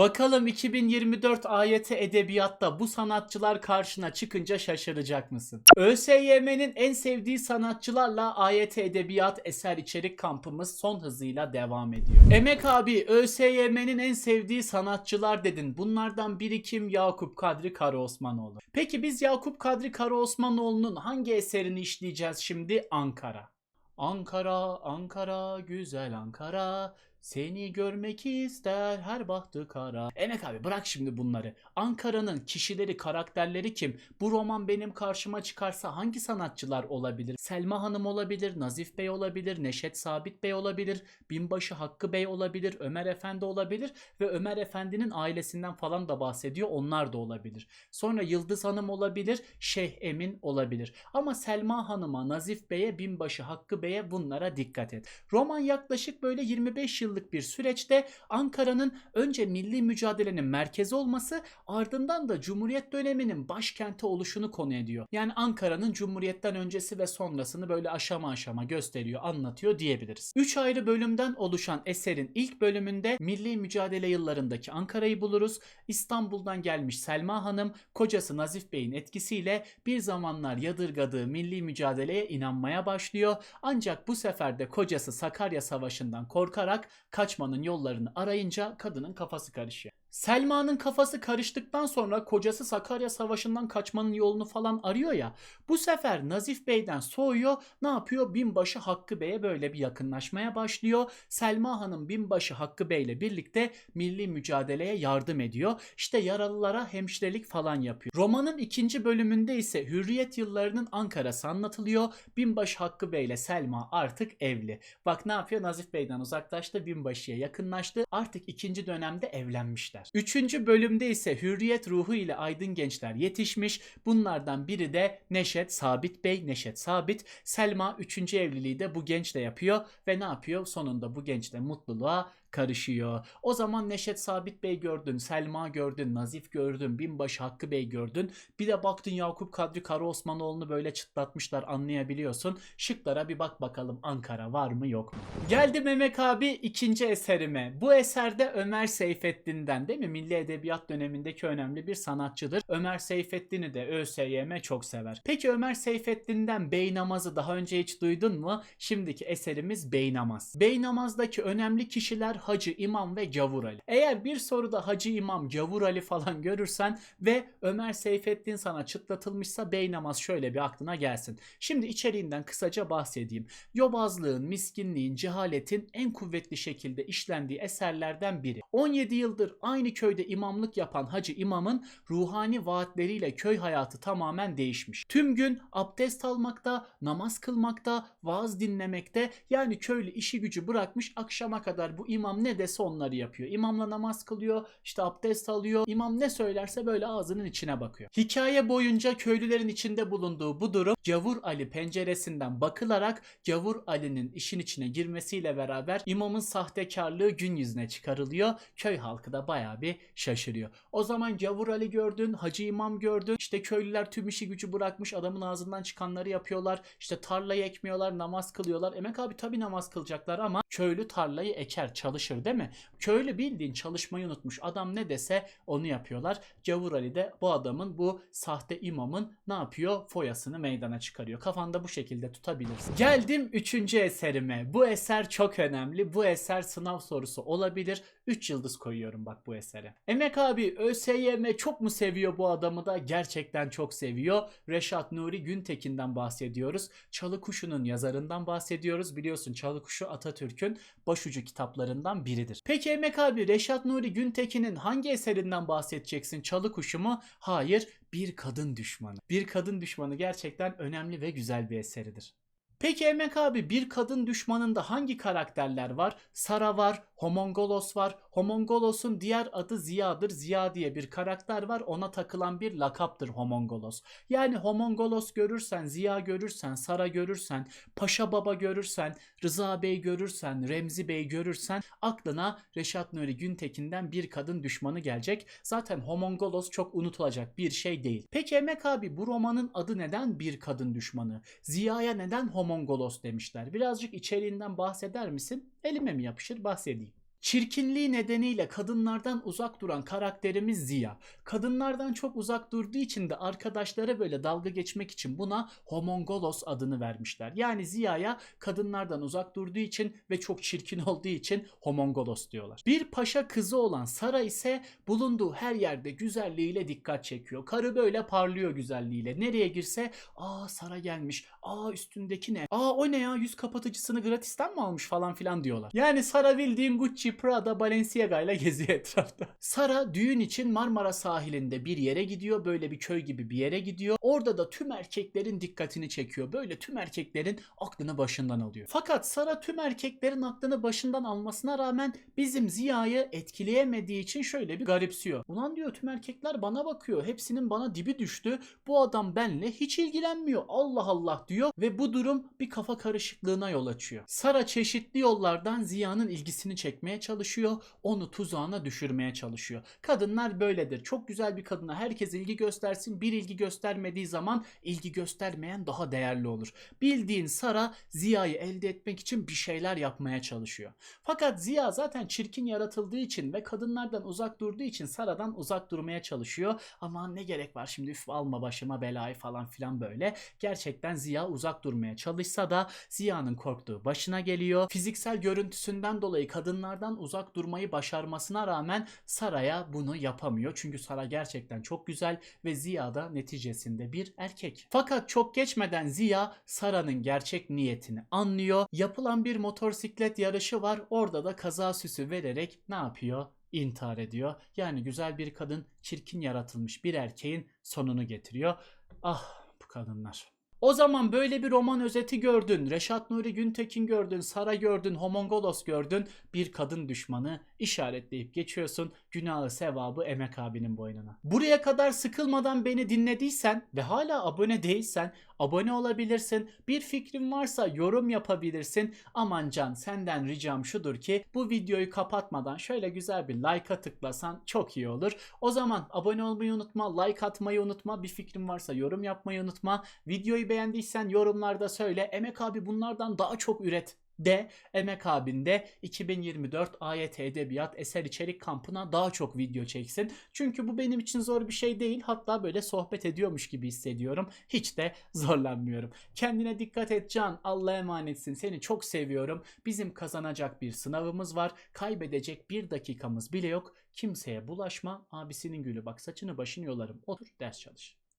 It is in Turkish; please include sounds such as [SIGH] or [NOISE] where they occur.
Bakalım 2024 AYT edebiyatta bu sanatçılar karşına çıkınca şaşıracak mısın? ÖSYM'nin en sevdiği sanatçılarla AYT edebiyat eser içerik kampımız son hızıyla devam ediyor. Emek abi ÖSYM'nin en sevdiği sanatçılar dedin. Bunlardan biri kim? Yakup Kadri Karaosmanoğlu. Peki biz Yakup Kadri Karaosmanoğlu'nun hangi eserini işleyeceğiz şimdi? Ankara. Ankara, Ankara, güzel Ankara. Seni görmek ister her bahtı kara. Emek abi bırak şimdi bunları. Ankara'nın kişileri, karakterleri kim? Bu roman benim karşıma çıkarsa hangi sanatçılar olabilir? Selma Hanım olabilir, Nazif Bey olabilir, Neşet Sabit Bey olabilir, Binbaşı Hakkı Bey olabilir, Ömer Efendi olabilir ve Ömer Efendi'nin ailesinden falan da bahsediyor. Onlar da olabilir. Sonra Yıldız Hanım olabilir, Şeyh Emin olabilir. Ama Selma Hanım'a, Nazif Bey'e, Binbaşı Hakkı Bey'e bunlara dikkat et. Roman yaklaşık böyle 25 yıllık bir süreçte Ankara'nın önce milli mücadelenin merkezi olması ardından da Cumhuriyet döneminin başkenti oluşunu konu ediyor. Yani Ankara'nın Cumhuriyet'ten öncesi ve sonrasını böyle aşama aşama gösteriyor, anlatıyor diyebiliriz. 3 ayrı bölümden oluşan eserin ilk bölümünde milli mücadele yıllarındaki Ankara'yı buluruz. İstanbul'dan gelmiş Selma Hanım, kocası Nazif Bey'in etkisiyle bir zamanlar yadırgadığı milli mücadeleye inanmaya başlıyor. Ancak bu sefer de kocası Sakarya Savaşı'ndan korkarak kaçmanın yollarını arayınca kadının kafası karışıyor. Selma'nın kafası karıştıktan sonra kocası Sakarya Savaşı'ndan kaçmanın yolunu falan arıyor ya. Bu sefer Nazif Bey'den soğuyor. Ne yapıyor? Binbaşı Hakkı Bey'e böyle bir yakınlaşmaya başlıyor. Selma Hanım Binbaşı Hakkı Bey'le birlikte milli mücadeleye yardım ediyor. İşte yaralılara hemşirelik falan yapıyor. Romanın ikinci bölümünde ise Hürriyet yıllarının Ankara'sı anlatılıyor. Binbaşı Hakkı Bey ile Selma artık evli. Bak ne yapıyor? Nazif Bey'den uzaklaştı. Binbaşı'ya yakınlaştı. Artık ikinci dönemde evlenmişler. Üçüncü bölümde ise Hürriyet ruhu ile aydın gençler yetişmiş. Bunlardan biri de Neşet Sabit Bey. Neşet Sabit. Selma üçüncü evliliği de bu gençle yapıyor. Ve ne yapıyor? Sonunda bu gençle mutluluğa karışıyor. O zaman Neşet Sabit Bey gördün, Selma gördün, Nazif gördün, Binbaşı Hakkı Bey gördün. Bir de baktın Yakup Kadri Karaosmanoğlu'nu böyle çıtlatmışlar anlayabiliyorsun. Şıklara bir bak bakalım Ankara var mı yok mu? Geldi Mehmet abi ikinci eserime. Bu eserde Ömer Seyfettin'den değil mi? Milli Edebiyat dönemindeki önemli bir sanatçıdır. Ömer Seyfettin'i de ÖSYM çok sever. Peki Ömer Seyfettin'den Bey Namazı daha önce hiç duydun mu? Şimdiki eserimiz Bey Namaz. Bey Namaz'daki önemli kişiler Hacı İmam ve Cavur Ali. Eğer bir soruda Hacı İmam, Cavur Ali falan görürsen ve Ömer Seyfettin sana çıtlatılmışsa Beynamaz şöyle bir aklına gelsin. Şimdi içeriğinden kısaca bahsedeyim. Yobazlığın, miskinliğin, cehaletin en kuvvetli şekilde işlendiği eserlerden biri. 17 yıldır aynı köyde imamlık yapan Hacı İmam'ın ruhani vaatleriyle köy hayatı tamamen değişmiş. Tüm gün abdest almakta, namaz kılmakta, vaaz dinlemekte yani köylü işi gücü bırakmış akşama kadar bu imam ne dese onları yapıyor. İmamla namaz kılıyor, işte abdest alıyor. İmam ne söylerse böyle ağzının içine bakıyor. Hikaye boyunca köylülerin içinde bulunduğu bu durum Cavur Ali penceresinden bakılarak Cavur Ali'nin işin içine girmesiyle beraber imamın sahtekarlığı gün yüzüne çıkarılıyor. Köy halkı da bayağı bir şaşırıyor. O zaman Cavur Ali gördün, Hacı İmam gördün. İşte köylüler tüm işi gücü bırakmış adamın ağzından çıkanları yapıyorlar. İşte tarlayı ekmiyorlar, namaz kılıyorlar. Emek abi tabi namaz kılacaklar ama köylü tarlayı eker, çalışır değil mi? Köylü bildiğin çalışmayı unutmuş. Adam ne dese onu yapıyorlar. Cavur Ali de bu adamın bu sahte imamın ne yapıyor? Foyasını meydana çıkarıyor. Kafanda bu şekilde tutabilirsin. Geldim üçüncü eserime. Bu eser çok önemli. Bu eser sınav sorusu olabilir. 3 yıldız koyuyorum bak bu esere. Emek abi ÖSYM çok mu seviyor bu adamı da? Gerçekten çok seviyor. Reşat Nuri Güntekin'den bahsediyoruz. Çalı Kuşu'nun yazarından bahsediyoruz. Biliyorsun Çalı Kuşu Atatürk'ün başucu kitaplarından biridir. Peki Emek abi Reşat Nuri Güntekin'in hangi eserinden bahsedeceksin? Çalı Kuşu mu? Hayır, bir kadın düşmanı. Bir kadın düşmanı gerçekten önemli ve güzel bir eseridir. Peki Emek abi bir kadın düşmanında hangi karakterler var? Sara var, Homongolos var. Homongolos'un diğer adı Ziya'dır. Ziya diye bir karakter var. Ona takılan bir lakaptır Homongolos. Yani Homongolos görürsen, Ziya görürsen, Sara görürsen, Paşa Baba görürsen, Rıza Bey görürsen, Remzi Bey görürsen aklına Reşat Nuri Güntekin'den bir kadın düşmanı gelecek. Zaten Homongolos çok unutulacak bir şey değil. Peki Emek abi bu romanın adı neden bir kadın düşmanı? Ziya'ya neden Homongolos demişler? Birazcık içeriğinden bahseder misin? Elime mi yapışır bahsedeyim. Çirkinliği nedeniyle kadınlardan uzak duran karakterimiz Ziya. Kadınlardan çok uzak durduğu için de arkadaşlara böyle dalga geçmek için buna homongolos adını vermişler. Yani Ziya'ya kadınlardan uzak durduğu için ve çok çirkin olduğu için homongolos diyorlar. Bir paşa kızı olan Sara ise bulunduğu her yerde güzelliğiyle dikkat çekiyor. Karı böyle parlıyor güzelliğiyle. Nereye girse aa Sara gelmiş. Aa üstündeki ne? Aa o ne ya yüz kapatıcısını gratisten mi almış falan filan diyorlar. Yani Sara bildiğin Gucci, Prada, Balenciaga ile geziyor [LAUGHS] etrafta. Sara düğün için Marmara sahilinde bir yere gidiyor. Böyle bir köy gibi bir yere gidiyor. Orada da tüm erkeklerin dikkatini çekiyor. Böyle tüm erkeklerin aklını başından alıyor. Fakat Sara tüm erkeklerin aklını başından almasına rağmen bizim Ziya'yı etkileyemediği için şöyle bir garipsiyor. Ulan diyor tüm erkekler bana bakıyor. Hepsinin bana dibi düştü. Bu adam benle hiç ilgilenmiyor. Allah Allah diyor ve bu durum bir kafa karışıklığına yol açıyor. Sara çeşitli yollardan Ziya'nın ilgisini çekmeye çalışıyor. Onu tuzağına düşürmeye çalışıyor. Kadınlar böyledir. Çok güzel bir kadına herkes ilgi göstersin. Bir ilgi göstermediği zaman ilgi göstermeyen daha değerli olur. Bildiğin Sara Ziya'yı elde etmek için bir şeyler yapmaya çalışıyor. Fakat Ziya zaten çirkin yaratıldığı için ve kadınlardan uzak durduğu için Sara'dan uzak durmaya çalışıyor. Aman ne gerek var şimdi üf alma başıma belayı falan filan böyle. Gerçekten Ziya uzak durmaya çalışsa da Ziya'nın korktuğu başına geliyor. Fiziksel görüntüsünden dolayı kadınlardan uzak durmayı başarmasına rağmen Sara'ya bunu yapamıyor. Çünkü Sara gerçekten çok güzel ve Ziya da neticesinde bir erkek. Fakat çok geçmeden Ziya Sara'nın gerçek niyetini anlıyor. Yapılan bir motosiklet yarışı var. Orada da kaza süsü vererek ne yapıyor? intihar ediyor. Yani güzel bir kadın çirkin yaratılmış bir erkeğin sonunu getiriyor. Ah bu kadınlar. O zaman böyle bir roman özeti gördün. Reşat Nuri Güntekin gördün. Sara gördün. Homongolos gördün. Bir kadın düşmanı işaretleyip geçiyorsun. Günahı sevabı Emek abinin boynuna. Buraya kadar sıkılmadan beni dinlediysen ve hala abone değilsen abone olabilirsin. Bir fikrin varsa yorum yapabilirsin. Aman can senden ricam şudur ki bu videoyu kapatmadan şöyle güzel bir like'a tıklasan çok iyi olur. O zaman abone olmayı unutma, like atmayı unutma. Bir fikrin varsa yorum yapmayı unutma. Videoyu beğendiysen yorumlarda söyle. Emek abi bunlardan daha çok üret de Emek abinde 2024 AYT Edebiyat Eser İçerik Kampı'na daha çok video çeksin. Çünkü bu benim için zor bir şey değil. Hatta böyle sohbet ediyormuş gibi hissediyorum. Hiç de zorlanmıyorum. Kendine dikkat et Can. Allah'a emanetsin. Seni çok seviyorum. Bizim kazanacak bir sınavımız var. Kaybedecek bir dakikamız bile yok. Kimseye bulaşma. Abisinin gülü bak saçını başını yolarım. Otur ders çalış.